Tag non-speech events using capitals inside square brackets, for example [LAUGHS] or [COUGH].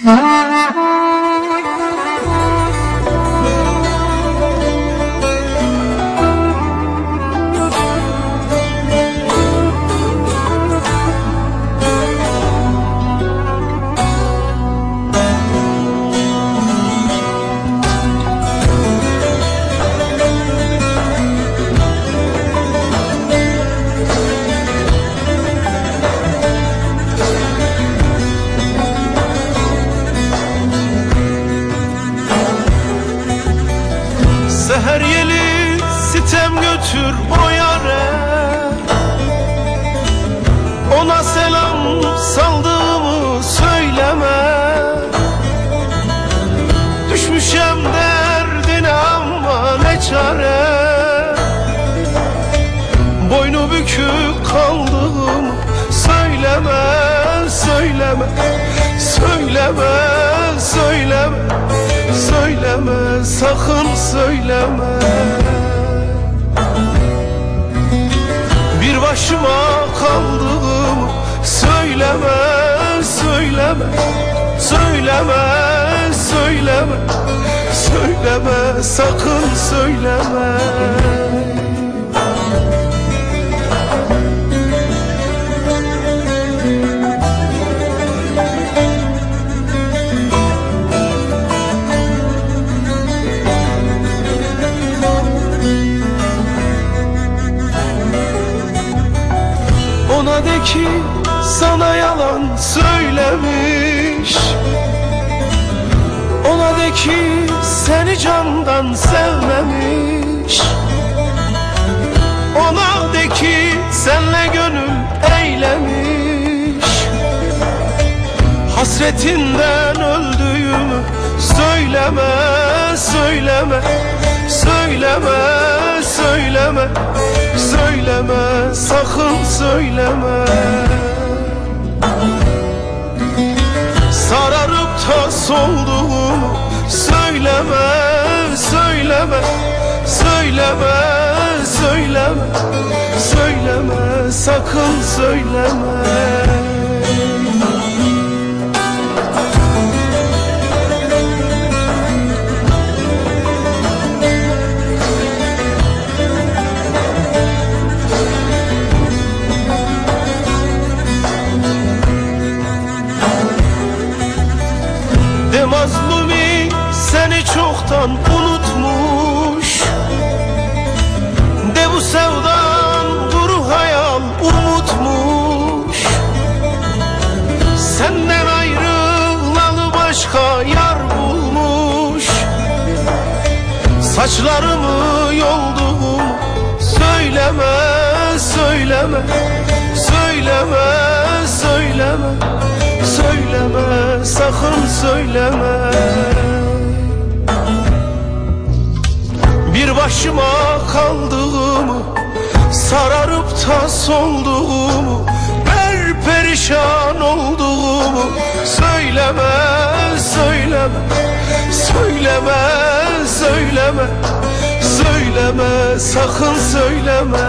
Ah [LAUGHS] Seher yeli sitem götür o yare. Ona selam saldığımı söyleme. Düşmüşem derdine ama ne çare. Boynu bükük kaldığımı Söyleme, söyleme, söyleme Söyleme, sakın söyleme. Bir başıma kaldığımı söyleme, söyleme Söyleme, söyleme Söyleme, sakın söyleme ki sana yalan söylemiş. Ona de ki seni candan sevmemiş. Ona de ki senle gönül eylemiş. Hasretinden öldüğümü söyleme, söyleme sakın söyleme. Sararıp da solduğumu söyleme, söyleme Söyleme, söyleme Söyleme, sakın söyleme çoktan unutmuş. De bu sevdan duru hayal umutmuş. Senden ayrılalı başka yar bulmuş. Saçlarımı yolduğum söyleme söyleme Söyleme söyleme Söyleme sakın söyleme Bir başıma kaldığımı Sararıp da solduğumu Per perişan olduğumu Söyleme söyleme Söyleme söyleme Söyleme sakın söyleme